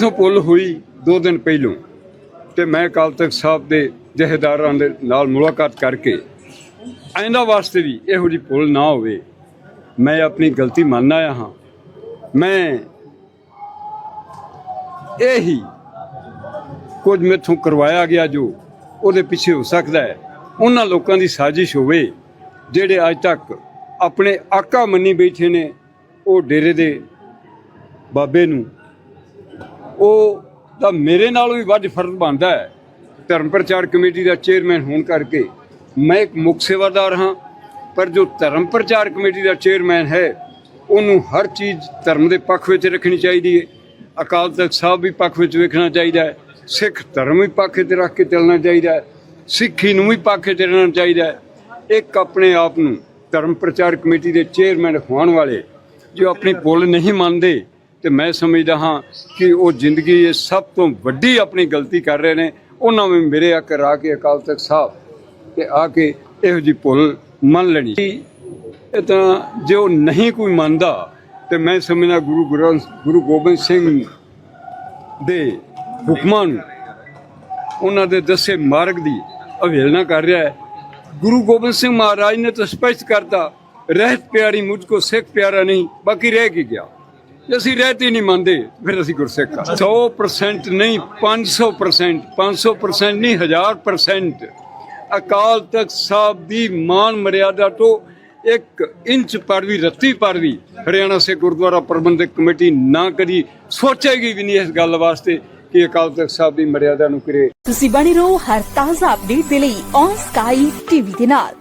ਇੱਥੋਂ ਪੁੱਲ ਹੋਈ ਦੋ ਦਿਨ ਪਹਿਲੋਂ ਤੇ ਮੈਂ ਅਕਾਲ ਤਖਤ ਸਾਹਿਬ ਦੇ ਜਹੇਦਾਰਾਂ ਦੇ ਨਾਲ ਮੁਲਾਕਾਤ ਕਰਕੇ ਆਇੰਦਾ ਵਾਸਤੇ ਵੀ ਇਹੋ ਜਿਹੀ ਪੁੱਲ ਨਾ ਹੋਵੇ, ਮੈਂ ਆਪਣੀ ਗਲਤੀ ਮੰਨ ਆਇਆ ਹਾਂ। ਮੈਂ ਇਹੀ ਕੁਝ ਮੇਥੋਂ ਕਰਵਾਇਆ ਗਿਆ ਜੋ ਉਹਦੇ ਪਿੱਛੇ ਹੋ ਸਕਦਾ ਹੈ। ਉਹਨਾਂ ਲੋਕਾਂ ਦੀ ਸਾਜ਼ਿਸ਼ ਹੋਵੇ, ਜਿਹੜੇ ਅੱਜ ਤੱਕ ਆਪਣੇ ਆਕਾ ਮੰਨੀ ਬੈਠੇ ਨੇ, ਉਹ ਡੇਰੇ ਦੇ ਬਾਬੇ ਨੂੰ ਉਹ ਤਾਂ ਮੇਰੇ ਨਾਲੋਂ ਵੀ ਵੱਧ ਫਰਜ਼ ਬਣਦਾ ਹੈ। ਧਰਮ ਪ੍ਰਚਾਰ ਕਮੇਟੀ ਦਾ ਚੇਅਰਮੈਨ ਹੋਣ ਕਰਕੇ ਮੈਂ ਇੱਕ ਮੁੱਖ ਸੇਵਾਦਾਰ ਹਾਂ। ਪਰ ਜੋ ਧਰਮ ਪ੍ਰਚਾਰ ਕਮੇਟੀ ਦਾ ਚੇਅਰਮੈਨ ਹੈ, ਉਹਨੂੰ ਹਰ ਚੀਜ਼ ਧਰਮ ਦੇ ਪੱਖ ਵਿੱਚ ਰੱਖਣੀ ਚਾਹੀਦੀ ਹੈ। ਅਕਾਲ ਤਖਤ ਸਾਹਿਬ ਵੀ ਪੱਖ ਵਿੱਚ ਵੇਖਣਾ ਚਾਹੀਦਾ ਹੈ। ਸਿੱਖ ਧਰਮ ਵੀ ਪੱਖ ਵਿੱਚ ਰੱਖ ਕੇ ਚੱਲਣਾ ਚਾਹੀਦਾ ਹੈ। ਸਿੱਖੀ ਨੂੰ ਵੀ ਪੱਖ ਵਿੱਚ ਰਹਿਣਾ ਚਾਹੀਦਾ ਹੈ। ਇੱਕ ਆਪਣੇ ਆਪ ਨੂੰ ਧਰਮ ਪ੍ਰਚਾਰ ਕਮੇਟੀ ਦੇ ਚੇਅਰਮੈਨ ਹੋਣ ਵਾਲੇ ਜੋ ਆਪਣੀ ਪੁੱਲ ਨਹੀਂ ਮੰਨਦੇ ਤੇ ਮੈਂ ਸਮਝਦਾ ਹਾਂ ਕਿ ਉਹ ਜ਼ਿੰਦਗੀ ਇਹ ਸਭ ਤੋਂ ਵੱਡੀ ਆਪਣੀ ਗਲਤੀ ਕਰ ਰਹੇ ਨੇ। ਉਹਨਾਂ ਨੂੰ ਮੇਰੇ ਆ ਆ ਕੇ ਅਕਾਲ ਤਖਤ ਸਾਹਿਬ ਤੇ ਆ ਕੇ ਇਹੋ ਜੀ ਭੁੱਲ ਮੰਨ ਲੈਣੀ। ਇਹ ਤਾਂ ਜੇ ਉਹ ਨਹੀਂ ਕੋਈ ਮੰਨਦਾ ਤੇ ਮੈਂ ਸਮਝਦਾ ਗੁਰੂ ਗ੍ਰੰਥ, ਗੁਰੂ ਗੋਬਿੰਦ ਸਿੰਘ ਦੇ ਹੁਕਮਾਂ ਨੂੰ, ਉਹਨਾਂ ਦੇ ਦੱਸੇ ਮਾਰਗ ਦੀ ਅਵਹੇਲਨਾ ਕਰ ਰਿਹਾ ਹੈ। ਗੁਰੂ ਗੋਬਿੰਦ ਸਿੰਘ ਮਹਾਰਾਜ ਨੇ ਤਾਂ ਸਪਸ਼ਟ ਕਰਤਾ, ਰਹਿਤ ਪਿਆਰੀ ਮੁਝ ਕੋ ਸਿੱਖ ਪਿਆਰਾ ਨਹੀਂ, ਬਾਕੀ ਰਹਿ ਕੀ ਗਿਆ। ਜੇ ਅਸੀਂ ਰਹਿਤ ਨਹੀਂ ਮੰਨਦੇ, ਫਿਰ ਅਸੀਂ ਗੁਰਸਿੱਖ ਆ। 100% ਨਹੀਂ 500% 500% ਨਹੀਂ 1000% ਅਕਾਲ ਤਖਤ ਸਾਹਿਬ ਦੀ ਮਾਨ ਮਰਿਆਦਾ ਤੋਂ ਇੱਕ ਇੰਚ ਪਰ ਵੀ, ਰੱਤੀ ਪਰ ਵੀ ਹਰਿਆਣਾ ਸੇ ਗੁਰਦੁਆਰਾ ਪ੍ਰਬੰਧਕ ਕਮੇਟੀ ਨਾ ਕਦੀ ਸੋਚੇਗੀ ਵੀ ਨਹੀਂ ਇਸ ਗੱਲ ਵਾਸਤੇ ਕਿ ਅਕਾਲ ਤਖਤ ਸਾਹਿਬ ਦੀ ਮਰਿਆਦਾ ਨੂੰ ਕਰੇ। ਤੁਸੀਂ ਬਣੀ ਰਹੋ ਹਰ ਤਾਜ਼ਾ ਅਪਡੇਟ ਦੇ ਲਈ ਔਨ ਸਕਾਈ ਟੀਵੀ ਦੇ ਨਾਲ।